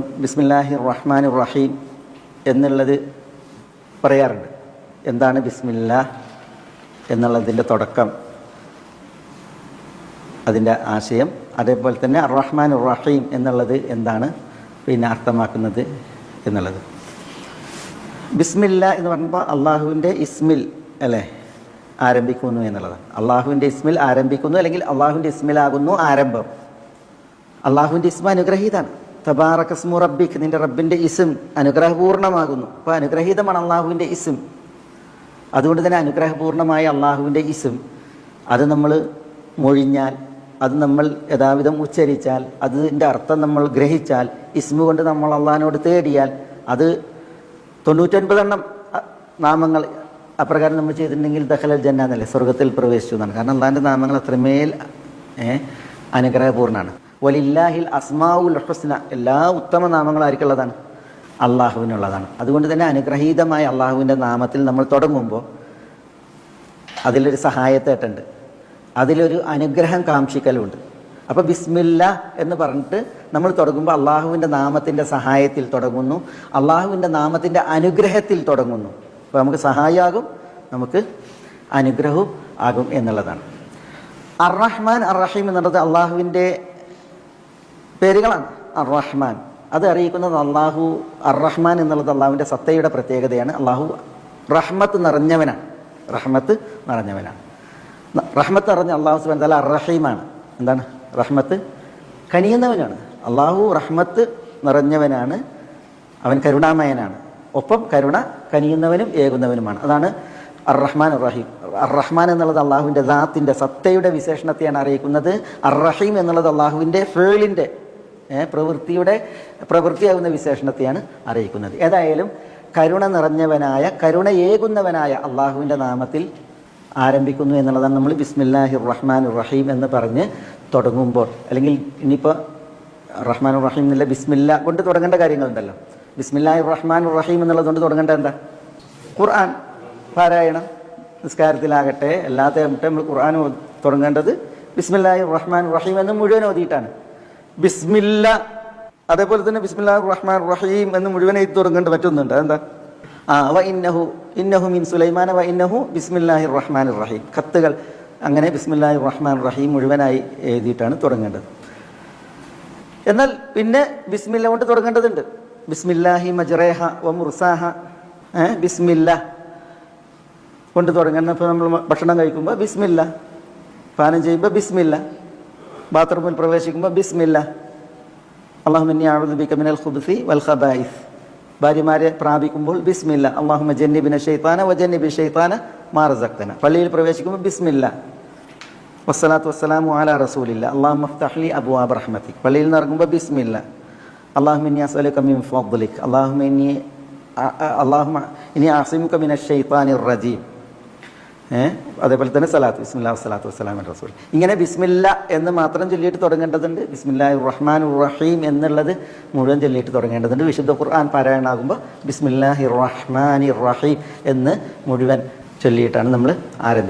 ബിസ്മില്ലാഹി റഹ്മാൻ റഹീം എന്നുള്ളത് പറയാറുണ്ട്. എന്താണ് ബിസ്മില്ല എന്നുള്ളതിന്റെ തുടക്കം. അതിന്റെ ആശയം അതേപോലെ തന്നെ റഹ്മാൻ റഹീം എന്നുള്ളത് എന്താണ്? പിന്നെ അർത്ഥമാക്കുന്നത് എന്നുള്ളത്. ബിസ്മില്ല എന്ന് പറയുമ്പോൾ അള്ളാഹുവിന്റെ ഇസ്മിൽ അല്ലേ? ആരംഭിക്കുന്നു എന്നുള്ളതാണ്. അള്ളാഹുവിന്റെ ഇസ്മിൽ ആരംഭിക്കുന്നു അല്ലെങ്കിൽ അള്ളാഹുവിന്റെ ഇസ്മിലാകുന്നു ആരംഭം. അള്ളാഹുവിന്റെ ഇസ്മ അനുഗ്രഹീതാണ്. തബാറക്കസ്മു റബ്ബിക്ക് നിന്റെ റബ്ബിന്റെ ഇസും അനുഗ്രഹപൂർണമാകുന്നു അപ്പോൾ അനുഗ്രഹീതമാണ് അള്ളാഹുവിന്റെ ഇസും. അതുകൊണ്ട് തന്നെ അനുഗ്രഹപൂർണമായ അള്ളാഹുവിന്റെ ഇസും. അത് നമ്മൾ മൊഴിഞ്ഞാൽ അത് നമ്മൾ യഥാവിധം ഉച്ചരിച്ചാൽ അതിന്റെ അർത്ഥം നമ്മൾ ഗ്രഹിച്ചാൽ ഇസ്മു കൊണ്ട് നമ്മൾ അള്ളാഹിനോട് തേടിയാൽ അത് തൊണ്ണൂറ്റൊൻപതെണ്ണം നാമങ്ങൾ അപ്രകാരം നമ്മൾ ചെയ്തിട്ടുണ്ടെങ്കിൽ ദഹലൽ ജന്ന സ്വർഗത്തിൽ പ്രവേശിച്ചു എന്നാണ്. കാരണം അള്ളാഹിന്റെ നാമങ്ങൾ അത്രമേൽ അനുഗ്രഹപൂർണമാണ് വലില്ലാഹിൽ അസ്മാവുൽ ഹുസ്ന. എല്ലാ ഉത്തമ നാമങ്ങളും ആർക്കുള്ളതാണ് അള്ളാഹുവിനുള്ളതാണ്. അതുകൊണ്ട് തന്നെ അനുഗ്രഹീതമായ അള്ളാഹുവിന്റെ നാമത്തിൽ നമ്മൾ തുടങ്ങുമ്പോൾ അതിലൊരു സഹായത്തേട്ടുണ്ട്. അതിലൊരു അനുഗ്രഹം കാക്ഷിക്കലുണ്ട്. അപ്പോൾ ബിസ്മില്ല എന്ന് പറഞ്ഞിട്ട് നമ്മൾ തുടങ്ങുമ്പോൾ അള്ളാഹുവിന്റെ നാമത്തിന്റെ സഹായത്തിൽ തുടങ്ങുന്നു. അള്ളാഹുവിന്റെ നാമത്തിന്റെ അനുഗ്രഹത്തിൽ തുടങ്ങുന്നു. അപ്പോൾ നമുക്ക് സഹായമാകും നമുക്ക് അനുഗ്രഹവും ആകും എന്നുള്ളതാണ്. അർ റഹ്മാൻ അർ റഹീം എന്നുള്ളത് അള്ളാഹുവിന്റെ പേരുകളാണ്. അർ റഹ്മാൻ അത് അറിയിക്കുന്നത് അള്ളാഹു അർ റഹ്മാൻ എന്നുള്ളത് അള്ളാഹുവിന്റെ സത്തയുടെ പ്രത്യേകതയാണ്. അള്ളാഹു റഹ്മത്ത് നിറഞ്ഞവനാണ്. റഹ്മത്ത് നിറഞ്ഞവനാണ്. റഹ്മത്ത് നിറഞ്ഞ അള്ളാഹു സുബാൻ തല അർ റഹീമാണ് എന്താണ്? റഹ്മത്ത് കനിയുന്നവനാണ്. അള്ളാഹു റഹ്മത്ത് നിറഞ്ഞവനാണ്. അവൻ കരുണാമയനാണ്. ഒപ്പം കരുണ കനിയുന്നവനും ഏകുന്നവനുമാണ്. അതാണ് അർ റഹ്മാൻ റഹീം അർ റഹ്മാൻ എന്നുള്ളത് അള്ളാഹുവിന്റെ ദാത്തിന്റെ സത്തയുടെ വിശേഷണത്തെയാണ് അറിയിക്കുന്നത്. അർ റഹീം എന്നുള്ളത് അള്ളാഹുവിന്റെ ഫേളിന്റെ പ്രവൃത്തിയുടെ പ്രവൃത്തിയാകുന്ന വിശേഷണത്തെയാണ് അറിയിക്കുന്നത്. ഏതായാലും കരുണ നിറഞ്ഞവനായ കരുണയേകുന്നവനായ അള്ളാഹുവിന്റെ നാമത്തിൽ ആരംഭിക്കുന്നു എന്നുള്ളതാണ് നമ്മൾ ബിസ്മില്ലാഹി റഹ്മാൻ റഹീം എന്ന് പറഞ്ഞ് തുടങ്ങുമ്പോൾ. അല്ലെങ്കിൽ ഇനിയിപ്പോൾ റഹ്മാൻ റഹീം എന്നുള്ള ബിസ്മില്ല കൊണ്ട് തുടങ്ങേണ്ട കാര്യങ്ങളുണ്ടല്ലോ. ബിസ്മില്ലാഹി റഹ്മാൻ റഹീം എന്നുള്ളത് കൊണ്ട് തുടങ്ങേണ്ട എന്താ? ഖുർആൻ. പാരായണം നിസ്കാരത്തിലാകട്ടെ അല്ലാത്ത നമ്മൾ ഖുർആൻ തുടങ്ങേണ്ടത് ബിസ്മില്ലാഹി റഹ്മാൻ റഹീം എന്ന് മുഴുവൻ ഓതിയിട്ടാണ്. ബിസ്മില്ല. അതേപോലെ തന്നെ ബിസ്മില്ലാ റഹ്മാൻ റഹീം എന്ന് മുഴുവനായി തുടങ്ങേണ്ട മറ്റൊന്നുണ്ട്. എന്താ ആ വ ഇന്നഹു ഇന്നഹു മിൻ സുലൈമാൻ വ ഇന്നഹു ബിസ്മില്ലാഹി റഹ്മാൻ റഹീം കത്തുകൾ അങ്ങനെ ബിസ്മില്ലാഹി റഹ്മാൻ റഹീം മുഴുവനായി എഴുതിയിട്ടാണ് തുടങ്ങേണ്ടത്. എന്നാൽ പിന്നെ ബിസ്മില്ല കൊണ്ട് തുടങ്ങേണ്ടതുണ്ട്. ബിസ്മില്ലാഹി മജറേഹ വ മുർസാഹ ബിസ്മില്ല കൊണ്ട് തുടങ്ങുന്ന ഇപ്പോൾ നമ്മൾ ഭക്ഷണം കഴിക്കുമ്പോൾ ബിസ്മില്ല പാനം ചെയ്യുമ്പോൾ ബിസ്മില്ല. ബാത്റൂമിൽ പ്രവേശിക്കുമ്പോൾ ബിസ്മില്ല അള്ളാഹുമന്നി ആവുദ്ബിക മിനൽ ഖുബ്സി വൽ ഖബായിസ് ഭാര്യമാരെ പ്രാപിക്കുമ്പോൾ ബിസ്മില്ല അള്ളാഹുമ ജന്നിബിന ഷെയ്ത്താന വ ജന്നിബി ഷെയ്ത്താന മാറസക്തന പള്ളിയിൽ പ്രവേശിക്കുമ്പോൾ ബിസ്മില്ല വസ്സലാത്തു വസ്സലാമു അല റസൂലില്ല അള്ളാഹു മഫ്തഹ്ലി അബു ആബ് റഹ്മത്തി പള്ളിയിൽ നിന്ന് ഇറങ്ങുമ്പോൾ ബിസ്മില്ല അള്ളാഹു മിന്നി അസ്അലുക മിൻ ഫദ്ലിക് അള്ളാഹു മിന്നി അള്ളാഹു ഇനി ആസിമുക മിന ഷെയ്ത്താനി റജീം ഏഹ് അതേപോലെ തന്നെ സലാത്ത് ബിസ്മില്ലാ വസ്സലാത്തു വസ്സലാം റസൂൽ. ഇങ്ങനെ ബിസ്മില്ല എന്ന് മാത്രം ചൊല്ലിയിട്ട് തുടങ്ങേണ്ടതുണ്ട്. ബിസ്മില്ലാ റഹ്മാൻ റഹീം എന്നുള്ളത് മുഴുവൻ ചൊല്ലിയിട്ട് തുടങ്ങേണ്ടതുണ്ട്. വിശുദ്ധ ഖുർആൻ പാരായണമാകുമ്പോൾ ബിസ്മില്ലാഹി റഹ്മാൻ റഹീം എന്ന് മുഴുവൻ ചൊല്ലിയിട്ടാണ് നമ്മൾ ആരംഭിക്കുന്നത്